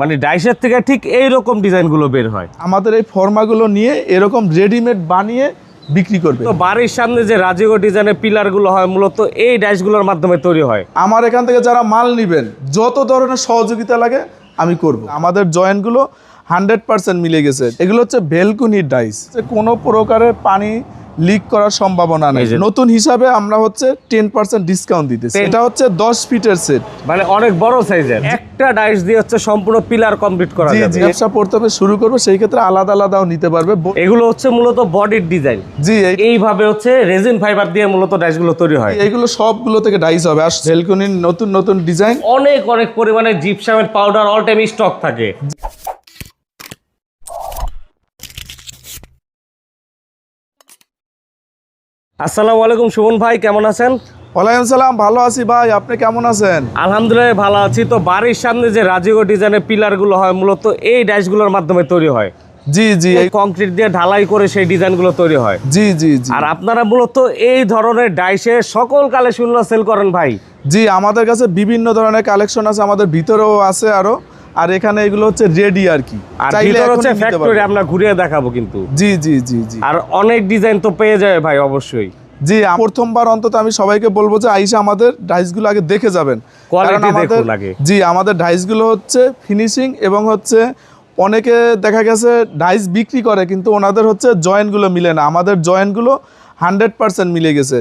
মানে ডাইসের থেকে ঠিক এইরকম ডিজাইনগুলো বের হয়। আমাদের এই ফর্মাগুলো নিয়ে এরকম রেডিমেড বানিয়ে বিক্রি করবে। তো বাড়ির সামনে যে রাজিগো ডিজাইনের পিলারগুলো হয় মূলত এই ডাইসগুলোর মাধ্যমে তৈরি হয়। আমার এখান থেকে যারা মাল নেবেন যত ধরনের সহযোগিতা লাগে আমি করব। আমাদের জয়েন্টগুলো হান্ড্রেড পার্সেন্ট মিলে গেছে। এগুলো হচ্ছে ভেলকুনির ডাইস। কোনো প্রকারের পানি লিক করার সম্ভাবনা নেই। নতুন হিসাবে আমরা হচ্ছে টেন পার্সেন্ট ডিসকাউন্ট দিতেছি। এটা হচ্ছে দশ ফিটের সেট মানে অনেক বড় সাইজের। একটা ডাইস দিয়ে হচ্ছে সম্পূর্ণ পিলার কমপ্লিট করা যাবে। ব্যবসা প্রথমে শুরু করব সেই ক্ষেত্রে আলাদা আলাদাও নিতে পারবে। এগুলো হচ্ছে মূলত বডির ডিজাইন জি এইভাবে হচ্ছে রেজিন ফাইবার দিয়ে মূলত ডাইসগুলো তৈরি হয়। এইগুলো সবগুলো থেকে ডাইস হবে। আর ভেলকুনির নতুন নতুন ডিজাইন অনেক অনেক পরিমাণে জিপসামের পাউডার অল টাইম স্টক থাকে। আসসালামু আলাইকুম সুমন ভাই কেমন আছেন? ওয়ালাইকুম সালাম ভালো আছি ভাই আপনি কেমন আছেন? আলহামদুলিল্লাহ ভালো আছি। তো বাড়ির সামনে যে রাজিগো ডিজাইনের পিলারগুলো হয় মূলত এই ডাইসগুলোর মাধ্যমে তৈরি হয়। জি জি। এই কংক্রিট দিয়ে ঢালাই করে সেই ডিজাইনগুলো তৈরি হয়। জি জি জি। আর আপনারা মূলত এই ধরনের ডাইসের সকল কালেকশনগুলো সেল করেন ভাই? জি আমাদের কাছে বিভিন্ন ধরনের কালেকশন আছে আমাদের ভিতরেও আছে আরও। আর এখানে এগুলো হচ্ছে রেডি আর কি। আর ভিতর হচ্ছে ফ্যাক্টরি আমরা ঘুরিয়ে দেখাবো কিন্তু। জি জি জি জি। আর অনেক ডিজাইন তো পেয়ে যাবে ভাই অবশ্যই। জি প্রথমবার অন্তত আমি সবাইকে বলব যে আইসা আমাদের ডাইসগুলো আগে দেখে যাবেন। দেখুন আগে। জি আমাদের ডাইসগুলো হচ্ছে ফিনিশিং এবং হচ্ছে অনেকে দেখা গেছে ডাইস বিক্রি করে কিন্তু ওনাদের হচ্ছে জয়েন্টগুলো মিলে না। আমাদের জয়েন্টগুলো হান্ড্রেড পার্সেন্ট মিলে গেছে।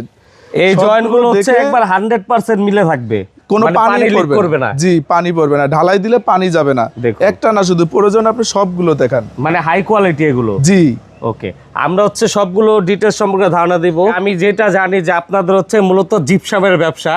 এই জয়েন্টগুলো হচ্ছে একবার হান্ড্রেড পার্সেন্ট মিলে থাকবে। কোনো মানে পানি পড়বে করবে না। জি পানি পড়বে না। ঢালাই দিলে পানি যাবে না। একটা না শুধু প্রয়োজন আপনি সবগুলো দেখান। মানে হাই কোয়ালিটি এগুলো? জি। ওকে আমরা হচ্ছে সবগুলো ডিটেলস সম্পর্কে ধারণা দিব। আমি যেটা জানি যে আপনাদের হচ্ছে মূলত জিপসামের ব্যবসা।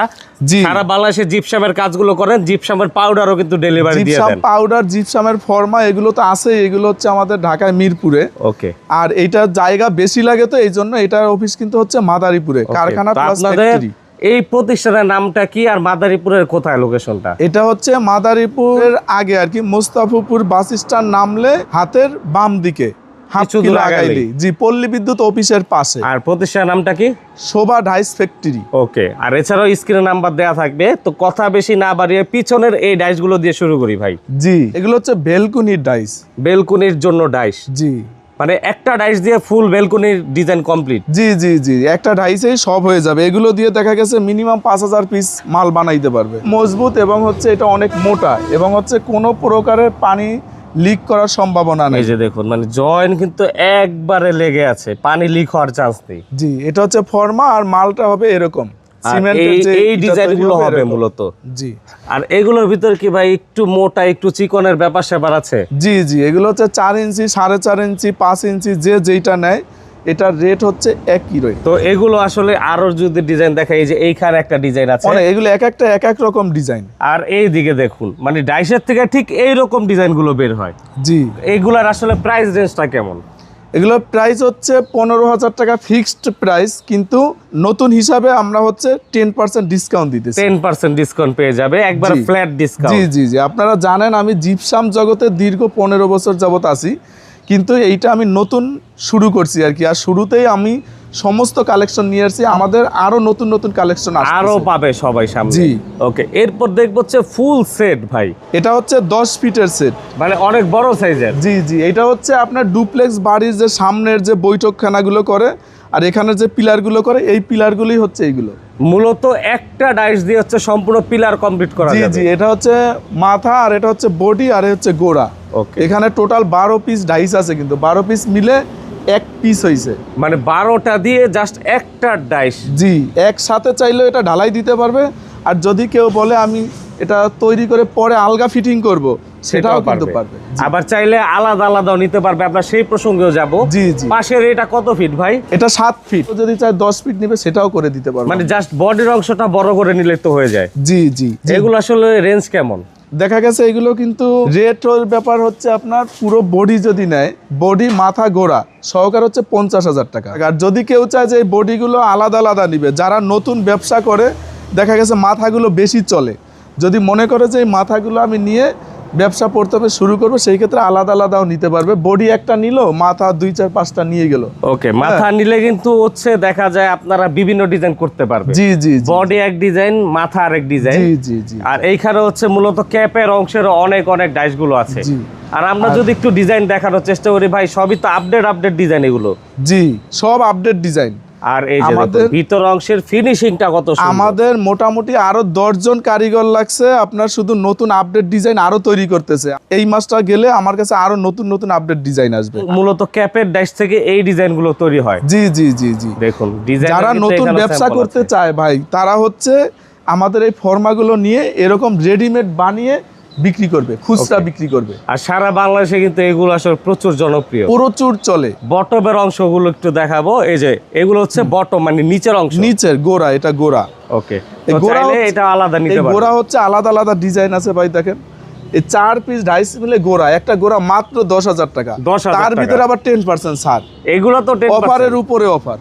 জি। সারা বাংলাদেশে জিপসামের কাজগুলো করেন জিপসামের পাউডারও কিন্তু ডেলিভারি দিয়ে দেন। পাউডার জিপসামের ফর্মা এগুলো তো আছে এগুলো হচ্ছে আমাদের ঢাকায় মিরপুরে। ওকে আর এইটার জায়গা বেশি লাগে তো এই জন্য এটার অফিস কিন্তু হচ্ছে মাদারীপুরে। কারখানা প্লাস ফ্যাক্টরি এই প্রতিষ্ঠানের নামটা কি আর মাদারীপুরের কোথায় লোকেশনটা এটা হচ্ছে মাদারীপুরের আগে আর কি মোস্তাফুপুর বাস স্ট্যান্ড নামলে হাতের বাম দিকে জি পল্লী বিদ্যুৎ অফিসের পাশে। আর প্রতিষ্ঠানের নামটা কি? শোভা ডাইস ফ্যাক্টরি। ওকে আর এছাড়াও স্ক্রিনে নাম্বার দেওয়া থাকবে তো কথা বেশি না বাড়িয়ে পিছনের এই ডাইসগুলো দিয়ে শুরু করি ভাই। জি এগুলো হচ্ছে বেলকুনির ডাইস বেলকুনির জন্য ডাইস জি। মানে একটা ডাইস দিয়ে ফুল বেলকুনির ডিজাইন কমপ্লিট জি জি জি একটা ডাইসেই সব হয়ে যাবে। এগুলো দিয়ে দেখা গেছে মিনিমাম পাঁচ হাজার পিস মাল বানাইতে পারবে। মজবুত এবং হচ্ছে এটা অনেক মোটা এবং হচ্ছে কোনো প্রকারের পানি লিক করার সম্ভাবনা নেই। এই যে দেখুন মানে জয়েন কিন্তু একবারে লেগে আছে পানি লিক হওয়ার চান্স নেই। জি এটা হচ্ছে ফর্মা আর মালটা হবে এরকম। এই যে এই ইটা ডিজাইন হবে মূলত। জি। আর এগুলোর ভিতর কি ভাই একটু মোটা একটু চিকনের ব্যাপার স্যাপার আছে? জি জি। এগুলো হচ্ছে চার ইঞ্চি সাড়ে চার ইঞ্চি পাঁচ ইঞ্চি যে যেইটা নেয় এটার রেট হচ্ছে একই রয়ে তো এগুলো আসলে আরও যদি ডিজাইন দেখাই যে এইখানে একটা ডিজাইন আছে। এগুলো এক একটা এক এক রকম ডিজাইন আর এই দিকে দেখুন মানে ডাইসের থেকে ঠিক এই রকম ডিজাইনগুলো বের হয়। জি। এইগুলার আসলে প্রাইস রেঞ্জটা কেমন? এগুলোর প্রাইস হচ্ছে পনেরো হাজার টাকা ফিক্সড প্রাইস কিন্তু নতুন হিসাবে আমরা হচ্ছে টেন পার্সেন্ট ডিসকাউন্ট দিতে টেন পার্সেন্ট ডিসকাউন্ট পেয়ে যাবে একবার ফ্ল্যাট ফ্ল্যাট জি ডিসকাউন্ট জি জি। আপনারা জানেন আমি জিপসাম জগতে দীর্ঘ পনেরো বছর যাবত আছি কিন্তু এইটা আমি নতুন শুরু করছি আর কি। আর শুরুতেই আমি সমস্ত কালেকশন নিয়ে আসছি। আমাদের আরও নতুন নতুন কালেকশন আরও পাবে সবাই সামনে। জি। ওকে এরপর দেখব হচ্ছে ফুল সেট ভাই। এটা হচ্ছে দশ ফিটের সেট মানে অনেক বড় সাইজের। জি জি এটা হচ্ছে আপনার ডুপ্লেক্স বাড়ির যে সামনের যে বৈঠকখানাগুলো করে আর এখানে যে পিলারগুলো করে এই পিলারগুলোই হচ্ছে এইগুলো। মূলত একটা ডাইস দিয়ে হচ্ছে সম্পূর্ণ পিলার কমপ্লিট করা জি জি এটা হচ্ছে মাথা আর এটা হচ্ছে বডি আর হচ্ছে গোড়া। ওকে এখানে টোটাল বারো পিস ডাইস আছে কিন্তু। বারো পিস মিলে এক পিস হয়েছে মানে বারোটা দিয়ে জাস্ট একটা ডাইস জি একসাথে চাইলেও এটা ঢালাই দিতে পারবে। আর যদি কেউ বলে আমি এটা তৈরি করে পরে আলগা ফিটিং করব সেটাও কিন্তু পারবে। আবার চাইলে আলাদা আলাদাও নিতে পারবে। আমরা সেই প্রসঙ্গেও যাব। জি জি। পাশের এটা কত ফিট ভাই? এটা সাত ফিট যদি চায় দশ ফিট নেবে সেটাও করে দিতে পারবে। মানে জাস্ট বডির অংশটা বড় করে নিলে তো হয়ে যায়। জি জি। জি। এগুলো আসলে রেঞ্জ কেমন? দেখা গেছে এগুলো কিন্তু রেটের ব্যাপার হচ্ছে আপনার পুরো বডি যদি নেয় বডি মাথা গোড়া, সহকার হচ্ছে পঞ্চাশ হাজার টাকা। আর যদি কেউ চায় যে এই বডিগুলো আলাদা আলাদা নিবে, যারা নতুন ব্যবসা করে, দেখা গেছে মাথাগুলো বেশি চলে। যদি মনে করে যে এই মাথাগুলো আমি নিয়ে ব্যবসা প্রথমে শুরু করবে সেই ক্ষেত্রে আলাদা আলাদাও নিতে পারবে। বডি একটা নিল মাথা দুই চার পাঁচটা নিয়ে গেল। ওকে মাথা নিলে কিন্তু হচ্ছে দেখা যায় আপনারা বিভিন্ন ডিজাইন করতে পারবে। জি জি বডি এক ডিজাইন মাথা আরেক ডিজাইন। জি জি জি। আর এইখানে হচ্ছে মূলত ক্যাপের অংশের অনেক অনেক ডাইসগুলো আছে। জি। আর আমরা যদি একটু ডিজাইন দেখানোর চেষ্টা করি ভাই সবই তো আপডেট আপডেট ডিজাইন এগুলো। জি সব আপডেট ডিজাইন। আর এই যে আমাদের- ভিতর অংশের ফিনিশিংটা কত সুন্দর। আমাদের মোটামুটি আরও দশজন কারিগর লাগছে আপনার শুধু নতুন আপডেট ডিজাইন আরও তৈরি করতেছে। এই মাসটা গেলে আমার কাছে আরও নতুন নতুন আপডেট ডিজাইন আসবে। মূলত ক্যাপের ডাইস থেকে এই ডিজাইনগুলো তৈরি হয়। জি জি জি জি। দেখুন যারা নতুন ব্যবসা করতে চায় ভাই তারা হচ্ছে আমাদের এই ফর্মাগুলো নিয়ে এরকম রেডিমেড বানিয়ে বিক্রি করবে খুচরা বিক্রি করবে। আর সারা বাংলাদেশে কিন্তু এগুলো আসলে প্রচুর জনপ্রিয়। প্রচুর চলে। বটমের অংশগুলো একটু দেখাবো এই যে এগুলো হচ্ছে বটম মানে নিচের অংশ। নিচের গোড়া এটা গোড়া। ওকে গোড়া এটা আলাদা নিতে পারবে গোড়া হচ্ছে আলাদা আলাদা ডিজাইন আছে ভাই দেখেন। এই চার পিস ডাইস মিলে গোড়া একটা গোড়া মাত্র দশ হাজার টাকা। 10,000 তার। ভিতরে আবার টেন পার্সেন্ট ছাড়। এগুলো তো 10% অফারের উপরে অফার।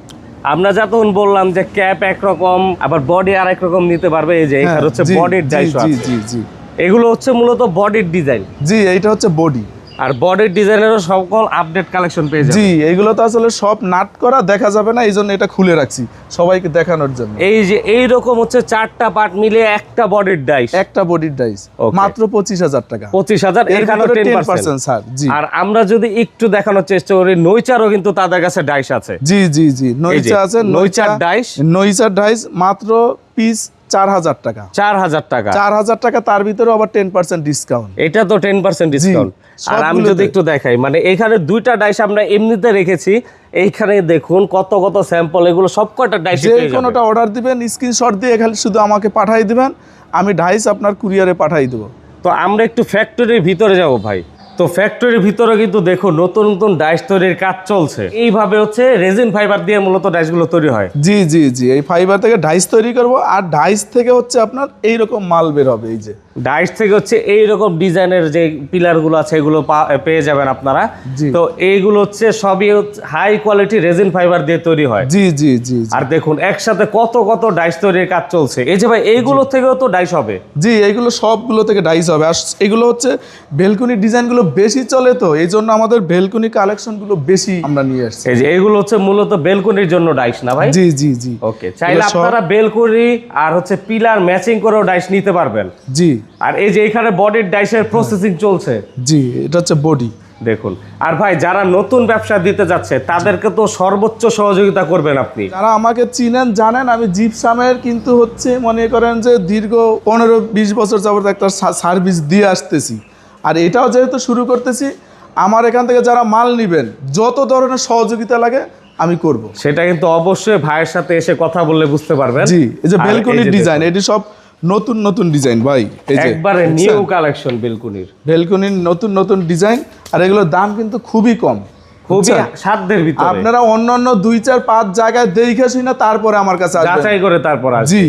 আমরা যতক্ষণ বললাম যে ক্যাপ একরকম আবার বডি আর রকম নিতে পারবে এই যে এখানে হচ্ছে বডির ডাইস হ্যাঁ, জি জি জি। এগুলো হচ্ছে মূলত বডির ডিজাইন। জি এইটা হচ্ছে বডি। আর বডির ডিজাইনেরও সকল আপডেট কালেকশন পেয়ে যাবে জি এইগুলো তো আসলে সব নাট করা দেখা যাবে না এই জন্য এটা খুলে রাখছি সবাইকে দেখানোর জন্য। এই যে এই রকম হচ্ছে চারটা পার্ট মিলে একটা বডির ডাইস একটা বডির ডাইস. মাত্র পঁচিশ হাজার টাকা। পঁচিশ হাজার এর এখানে টেন 10% পার্সেন্ট ছাড় জি। আর আমরা যদি একটু দেখানোর চেষ্টা করি নৈচারও কিন্তু তাদের কাছে ডাইস আছে। জি জি জি নইচা আছে নৈচার ডাইস নইচার ডাইস মাত্র পিস চার হাজার টাকা। চার হাজার টাকা। চার হাজার টাকা তার ভিতরে আবার টেন পার্সেন্ট ডিসকাউন্ট এটা তো টেন পার্সেন্ট ডিসকাউন্ট আর আমি যদি একটু দেখাই মানে এখানে দুইটা ডাইস আমরা এমনিতে রেখেছি এইখানে দেখুন কত কত স্যাম্পল এগুলো সব কটা ডাইস যে কোনোটা অর্ডার দিবেন স্ক্রিনশট দিয়ে শুধু আমাকে পাঠাই দিবেন আমি ডাইস আপনার কুরিয়ারে পাঠাই দেবো। তো আমরা একটু ফ্যাক্টরির ভিতরে যাব ভাই। তো ফ্যাক্টরির ভিতরে কিন্তু দেখো নতুন নতুন ডাইস তৈরির কাজ চলছে। এইভাবে হচ্ছে রেজিন ফাইবার দিয়ে মূলত ডাইসগুলো তৈরি হয়। জি জি জি এই ফাইবার থেকে ডাইস তৈরি করব আর ডাইস থেকে হচ্ছে আপনার এই রকম মাল বের হবে এই যে। ডাইস থেকে হচ্ছে এই রকম ডিজাইনের যে পিলারগুলো আছে এগুলো পেয়ে যাবেন আপনারা। তো এইগুলো হচ্ছে সবই হাই কোয়ালিটি রেজিন ফাইবার দিয়ে তৈরি হয়। জি জি জি জি। আর দেখুন একসাথে কত কত ডাইস তৈরির কাজ চলছে। এই যে ভাই এইগুলো থেকেও তো ডাইস হবে। জি এইগুলো সবগুলো থেকে ডাইস হবে। আর এগুলো হচ্ছে বেলকুনি ডিজাইনগুলো বেশি চলে তো এই জন্য আমাদের বেলকুনি কালেকশনগুলো বেশি আমরা নিয়ে আসছি। এই যে এইগুলো হচ্ছে মূলত বেলকনির জন্য ডাইস না ভাই? জি জি জি। ওকে চাইলে আপনারা বেলকনি আর হচ্ছে পিলার ম্যাচিং করেও ডাইস নিতে পারবেন। জি। আর এই যে এখানে বডির ডাইসের প্রসেসিং চলছে। জি এটা হচ্ছে বডি দেখুন আর ভাই যারা নতুন ব্যবসা দিতে যাচ্ছে তাদেরকে তো সর্বোচ্চ সহযোগিতা করবেন আপনি। যারা আমাকে চিনেন জানেন আমি জিপসামের কিন্তু হচ্ছে মনে করেন যে দীর্ঘ পনেরো বিশ বছর যাবত একটা সার্ভিস দিয়ে আসতেছি। আর এটাও যেহেতু শুরু করতেছি আমার এখান থেকে যারা মাল নেবেন যত ধরনের সহযোগিতা লাগে আমি করব। সেটা কিন্তু অবশ্যই ভাইয়ের সাথে এসে কথা বললে বুঝতে পারবেন। জি এই যে বেলকনির ডিজাইন এটি সব নতুন নতুন ডিজাইন ভাই এই যে একবারে নিউ কালেকশন বেলকুনির। বেলকনির নতুন নতুন ডিজাইন আর এগুলোর দাম কিন্তু খুবই কম খুবই সাধ্যের ভিতরে। আপনারা অন্য অন্য দুই চার পাঁচ জায়গায় দেখে শুনে তারপরে আমার কাছে যাচাই করে তারপর জি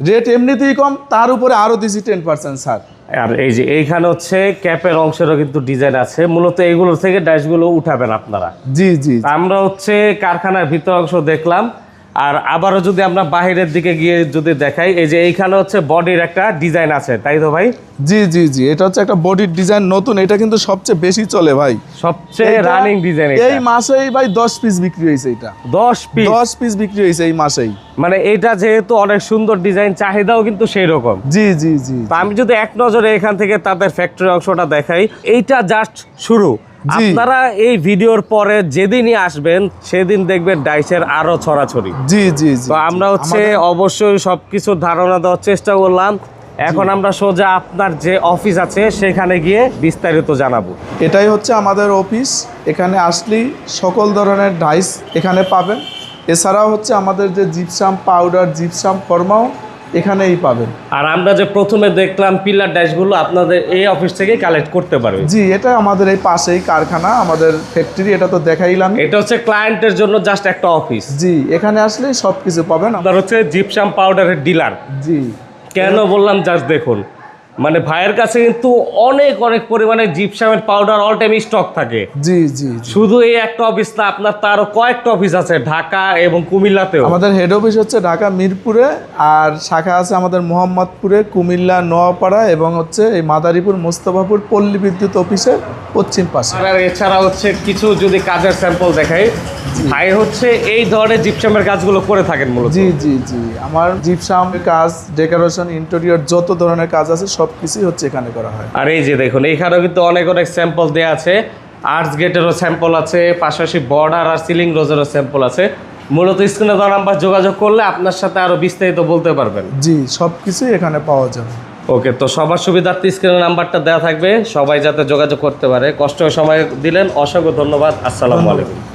রেট এমনিতেই কম তার উপরে আরও দিছি টেন পার্সেন্ট ছাড়। আর এই যে এইখানে হচ্ছে ক্যাপের অংশেরও কিন্তু ডিজাইন আছে। মূলত এইগুলো থেকে ড্যাশগুলো উঠাবেন আপনারা। জি জি। আমরা হচ্ছে কারখানার ভিতর অংশ দেখলাম। আর আবারও যদি আমরা বাহিরের দিকে গিয়ে যদি দেখাই এই যে এইখানে হচ্ছে বডির একটা ডিজাইন আছে তাই তো ভাই? জি জি জি এটা হচ্ছে একটা বডির ডিজাইন নতুন এটা কিন্তু সবচেয়ে বেশি চলে ভাই। সবচেয়ে রানিং ডিজাইন এই মাসেই ভাই দশ পিস বিক্রি হয়েছে এটা। দশ পিস দশ পিস বিক্রি হয়েছে এই মাসেই। মানে এটা যেহেতু অনেক সুন্দর ডিজাইন চাহিদাও কিন্তু সেই রকম জি জি জি তো আমি যদি এক নজরে এখান থেকে তাদের ফ্যাক্টরি অংশটা দেখাই এইটা জাস্ট শুরু। আপনারা এই ভিডিওর পরে যেদিনই আসবেন সেদিন দেখবেন ডাইসের আরও ছড়াছড়ি। জি জি জি তো আমরা হচ্ছে অবশ্যই সবকিছু ধারণা দেওয়ার চেষ্টা করলাম। এখন আমরা সোজা আপনার যে অফিস আছে সেখানে গিয়ে বিস্তারিত জানাব। এটাই হচ্ছে আমাদের অফিস। এখানে আসলেই সকল ধরনের ডাইস এখানে পাবেন। এছাড়াও হচ্ছে আমাদের যে জিপসাম পাউডার জিপসাম ফর্মাও এখানেই পাবেন। আর আমরা যে প্রথমে দেখলাম পিলার ড্যাশগুলো আপনাদের এই অফিস থেকে কালেক্ট করতে পারবে। জি এটা আমাদের এই পাশেই কারখানা আমাদের ফ্যাক্টরি এটা তো দেখাইলাম এটা হচ্ছে ক্লায়েন্টের জন্য জাস্ট একটা অফিস জি এখানে আসলেই সব কিছু পাবেন। আপনার হচ্ছে জিপসাম পাউডারের ডিলার জি। কেন বললাম জাস্ট দেখুন। মানে ভাইয়ের কাছে কিন্তু অনেক অনেক পরিমাণে জিপসামের পাউডার অল টাইম স্টক থাকে। জি জি শুধু এই একটা অফিস না আপনার তো আরও কয়েকটা অফিস আছে ঢাকা এবং কুমিল্লাতেও। আমাদের হেড অফিস হচ্ছে ঢাকা মিরপুরে আর শাখা আছে আমাদের মোহাম্মদপুরে কুমিল্লা নোয়াপাড়া এবং হচ্ছে এই মাদারীপুর মোস্তফাপুর পল্লী বিদ্যুৎ অফিসের পশ্চিম পাশে। আর এছাড়া হচ্ছে কিছু যদি কাজের স্যাম্পল দেখাই ভাই হচ্ছে এই ধরনের জিপসামের কাজগুলো করে থাকেন মূলত। জি জি জি। আমার জিপসাম কাজ ডেকোরেশন ইন্টেরিয়র যত ধরনের কাজ আছে সব কিছুই হচ্ছে এখানে করা হয়। আর এই যে দেখুন এইখানেও কিন্তু অনেক অনেক স্যাম্পল দেওয়া আছে। আর্টস গেটেরও স্যাম্পল আছে পাশাপাশি বর্ডার আর সিলিং রোজেরও স্যাম্পল আছে। মূলত স্ক্রিনে দেওয়া নাম্বার যোগাযোগ করলে আপনার সাথে আরও বিস্তারিত বলতে পারবেন। জি সব কিছুই এখানে পাওয়া যাবে। ওকে তো সবার সুবিধার্থে স্ক্রিনে নাম্বারটা দেওয়া থাকবে। সবাই যাতে যোগাযোগ করতে পারে। কষ্ট সময় দিলেন অসংখ্য ধন্যবাদ। আসসালামু আলাইকুম।